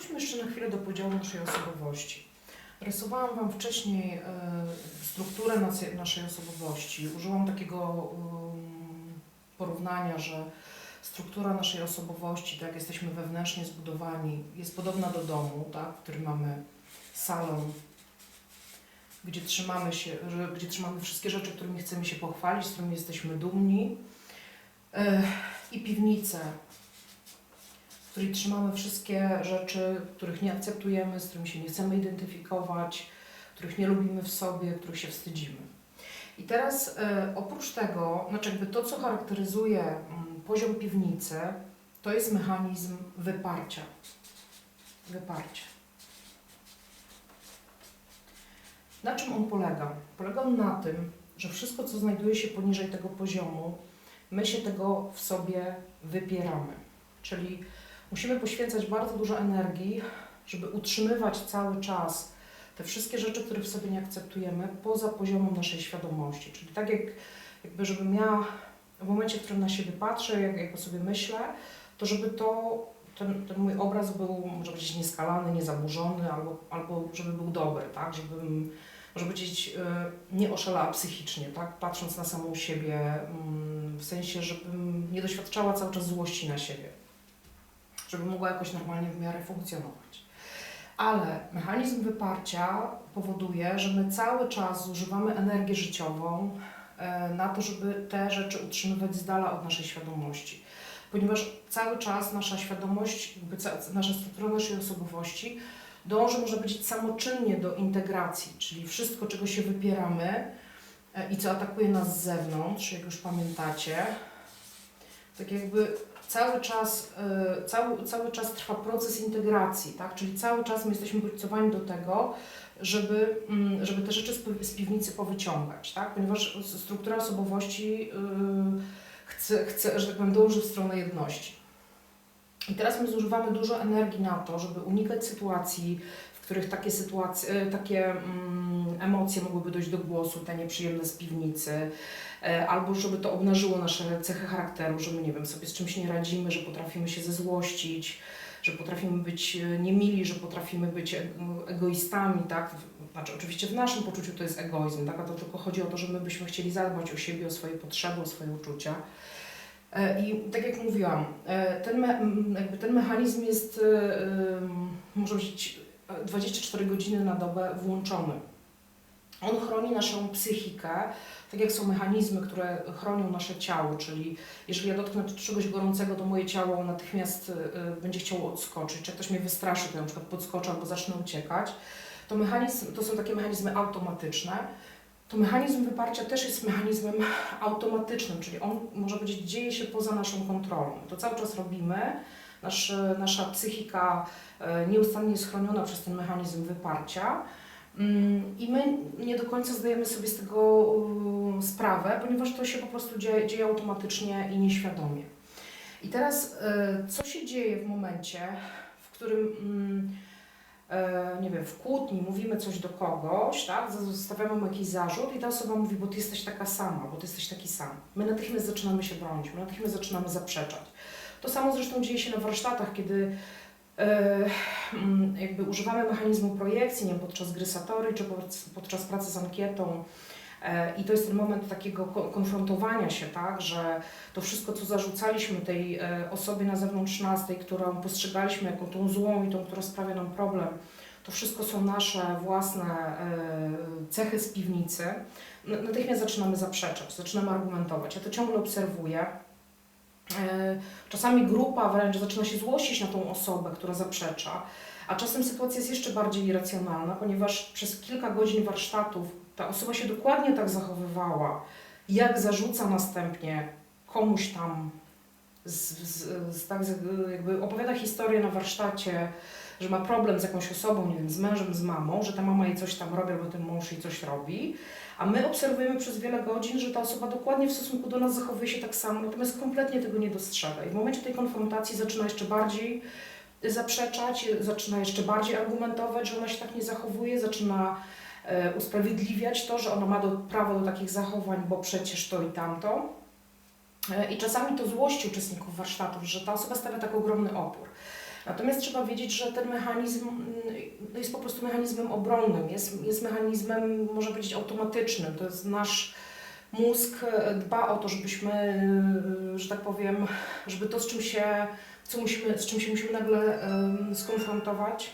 wróćmy jeszcze na chwilę do podziału naszej osobowości. Rysowałam Wam wcześniej e, strukturę naszej osobowości. Użyłam takiego em, porównania, że struktura naszej osobowości, tak jak jesteśmy wewnętrznie zbudowani, jest podobna do domu, tak, w którym mamy salon, gdzie trzymamy się, gdzie trzymamy wszystkie rzeczy, którymi chcemy się pochwalić, z którymi jesteśmy dumni, e, i piwnicę, w której trzymamy wszystkie rzeczy, których nie akceptujemy, z którymi się nie chcemy identyfikować, których nie lubimy w sobie, których się wstydzimy. I teraz e, oprócz tego, znaczy jakby to, co charakteryzuje mm, poziom piwnicy, to jest mechanizm wyparcia. Wyparcie. Na czym on polega? Polega on na tym, że wszystko, co znajduje się poniżej tego poziomu, my się tego w sobie wypieramy. Czyli musimy poświęcać bardzo dużo energii, żeby utrzymywać cały czas te wszystkie rzeczy, które w sobie nie akceptujemy, poza poziomem naszej świadomości. Czyli tak jak, jakby, żebym ja w momencie, w którym na siebie patrzę, jak, jak o sobie myślę, to żeby to, ten, ten mój obraz był, może powiedzieć, nieskalany, niezaburzony, albo, albo żeby był dobry, tak? Żebym, może powiedzieć, e, nie oszalała psychicznie, tak? Patrząc na samą siebie, mm, w sensie, żebym nie doświadczała cały czas złości na siebie. Żeby mogła jakoś normalnie w miarę funkcjonować. Ale mechanizm wyparcia powoduje, że my cały czas zużywamy energię życiową e, na to, żeby te rzeczy utrzymywać z dala od naszej świadomości. Ponieważ cały czas nasza świadomość, jakby nasza struktura naszej osobowości dąży, można powiedzieć, samoczynnie do integracji, czyli wszystko, czego się wypieramy e, i co atakuje nas z zewnątrz, jak już pamiętacie, tak jakby cały czas, e, cały, cały czas trwa proces integracji, tak? czyli cały czas my jesteśmy bodźcowani do tego, żeby, mm, żeby te rzeczy z pi- z piwnicy powyciągać, tak? ponieważ struktura osobowości yy, chce, chce, że tak powiem, dąży w stronę jedności. I teraz my zużywamy dużo energii na to, żeby unikać sytuacji, których takie sytuacje, e, takie mm, emocje mogłyby dojść do głosu, te nieprzyjemne z piwnicy, e, albo żeby to obnażyło nasze cechy charakteru, że my, nie wiem, sobie z czymś nie radzimy, że potrafimy się zezłościć, że potrafimy być e, niemili, że potrafimy być egoistami, tak? Znaczy, oczywiście w naszym poczuciu to jest egoizm, tak? A to tylko chodzi o to, że my byśmy chcieli zadbać o siebie, o swoje potrzeby, o swoje uczucia. I tak jak mówiłam, ten, me, jakby ten mechanizm jest, może być 24 godziny na dobę włączony. On chroni naszą psychikę, tak jak są mechanizmy, które chronią nasze ciało, czyli jeżeli ja dotknę czegoś gorącego, to moje ciało natychmiast e, będzie chciało odskoczyć. Czy jak ktoś mnie wystraszy, to ja na przykład podskoczę albo zacznę uciekać. To, mechanizm, to są takie mechanizmy automatyczne. To mechanizm wyparcia też jest mechanizmem automatycznym, czyli on, może powiedzieć, dzieje się poza naszą kontrolą. To cały czas robimy. Nasz, nasza psychika e, nieustannie jest chroniona przez ten mechanizm wyparcia. Mm, I my nie do końca zdajemy sobie z tego e, sprawę, ponieważ to się po prostu dzieje, dzieje automatycznie i nieświadomie. I teraz, e, co się dzieje w momencie, w którym mm, e, nie wiem, w kłótni mówimy coś do kogoś, tak, stawiamy mu jakiś zarzut i ta osoba mówi, bo ty jesteś taka sama, bo ty jesteś taki sam. My natychmiast zaczynamy się bronić, my natychmiast zaczynamy zaprzeczać. To samo zresztą dzieje się na warsztatach, kiedy e, mm, jakby używamy mechanizmu projekcji, nie podczas gry Satori czy pod- podczas pracy z ankietą. E, I to jest ten moment takiego ko- konfrontowania się, tak, że to wszystko, co zarzucaliśmy tej e, osobie na zewnątrz nas, tej, którą postrzegaliśmy jako tą złą i tą, która sprawia nam problem, to wszystko są nasze własne cechy z piwnicy, natychmiast zaczynamy zaprzeczać, zaczynamy argumentować. Ja to ciągle obserwuję. E, Czasami grupa wręcz zaczyna się złościć na tą osobę, która zaprzecza, a czasem sytuacja jest jeszcze bardziej irracjonalna, ponieważ przez kilka godzin warsztatów ta osoba się dokładnie tak zachowywała, jak zarzuca następnie komuś tam, z, z, z, tak jakby opowiada historię na warsztacie, że ma problem z jakąś osobą, nie wiem, z mężem, z mamą, że ta mama jej coś tam robi, albo ten mąż jej coś robi, a my obserwujemy przez wiele godzin, że ta osoba dokładnie w stosunku do nas zachowuje się tak samo, natomiast kompletnie tego nie dostrzega. I w momencie tej konfrontacji zaczyna jeszcze bardziej zaprzeczać, zaczyna jeszcze bardziej argumentować, że ona się tak nie zachowuje, zaczyna e, usprawiedliwiać to, że ona ma do, prawo do takich zachowań, bo przecież to i tamto. E, I czasami to złości uczestników warsztatów, że ta osoba stawia tak ogromny opór. Natomiast trzeba wiedzieć, że ten mechanizm mm, jest po prostu mechanizmem obronnym, jest, jest mechanizmem, można powiedzieć, automatycznym. To jest nasz mózg e, dba o to, żebyśmy, e, że tak powiem, żeby to, z czym się, co musimy, z czym się musimy nagle skonfrontować,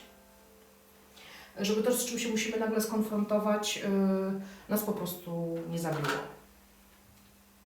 żeby to, z czym się musimy nagle skonfrontować, e, nas po prostu nie zabiło.